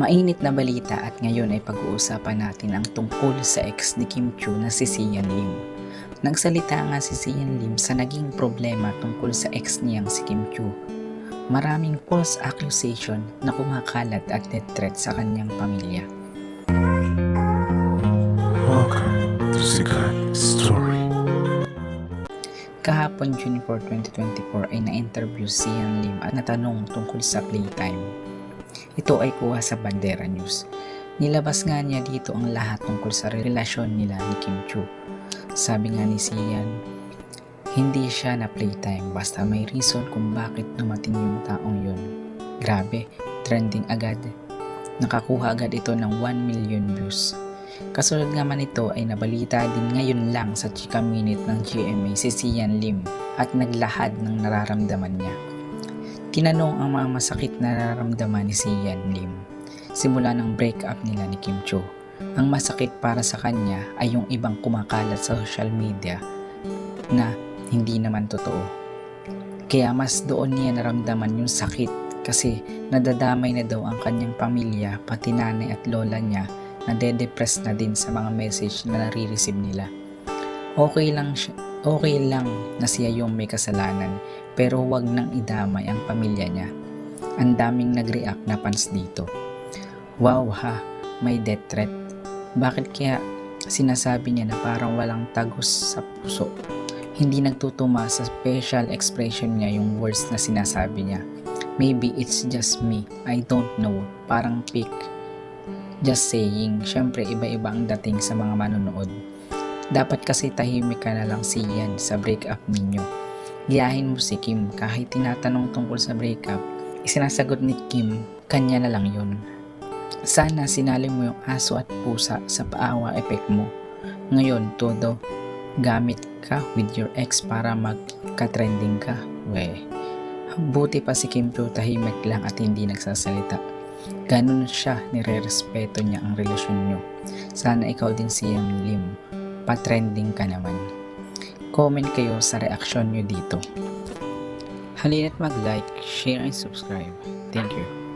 Mainit na balita at ngayon ay pag-uusapan natin ang tungkol sa ex ni Kim Chu na si Sian Lim. Nagsalita nga si Sian Lim sa naging problema tungkol sa ex niyang si Kim Chu. Maraming false accusation na kumakalat at death threat sa kanyang pamilya. Welcome to Sikat Story. Kahapon June 4, 2024 ay na-interview si Sian Lim at natanong tungkol sa playtime. Ito ay kuha sa Bandera News. Nilabas nga niya dito ang lahat tungkol sa relasyon nila ni Kim Chu. Sabi nga ni Sian, hindi siya na playtime basta may reason kung bakit dumating yung taong yun. Grabe, trending agad. Nakakuha agad ito ng 1 million views. Kasunod nga man ito ay nabalita din ngayon lang sa Chika Minute ng GMA si Sian Lim at naglahad ng nararamdaman niya. Tinanong ang mga masakit na nararamdaman ni Sian Lim simula ng breakup nila ni Kim Cho. Ang masakit para sa kanya ay yung ibang kumakalat sa social media na hindi naman totoo. Kaya mas doon niya naramdaman yung sakit kasi nadadamay na daw ang kanyang pamilya pati nanay at lola niya na depress na din sa mga message na nare-receive nila. Okay lang siya, okay lang na siya yung may kasalanan pero huwag nang idamay ang pamilya niya. Ang daming nag-react na fans dito. Wow ha, may death threat. Bakit kaya sinasabi niya na parang walang tagos sa puso? Hindi nagtutuma sa facial expression niya yung words na sinasabi niya. Maybe it's just me. I don't know. Parang pick. Just saying. Siyempre, iba-iba ang dating sa mga manonood. Dapat kasi tahimik ka na lang siyan sa breakup ninyo. Giyahin mo si Kim kahit tinatanong tungkol sa breakup, isinasagot ni Kim, kanya na lang yun. Sana sinali mo yung aso at pusa sa paawa effect mo. Ngayon, todo, gamit ka with your ex para magka-trending ka. We, buti pa si Kim Cho tahimik lang at hindi nagsasalita. Ganun siya, nire-respeto niya ang relasyon nyo. Sana ikaw din siyang Lim, pa-trending ka naman. Comment kayo sa reaksyon nyo dito. Halina't mag-like, share, and subscribe. Thank you.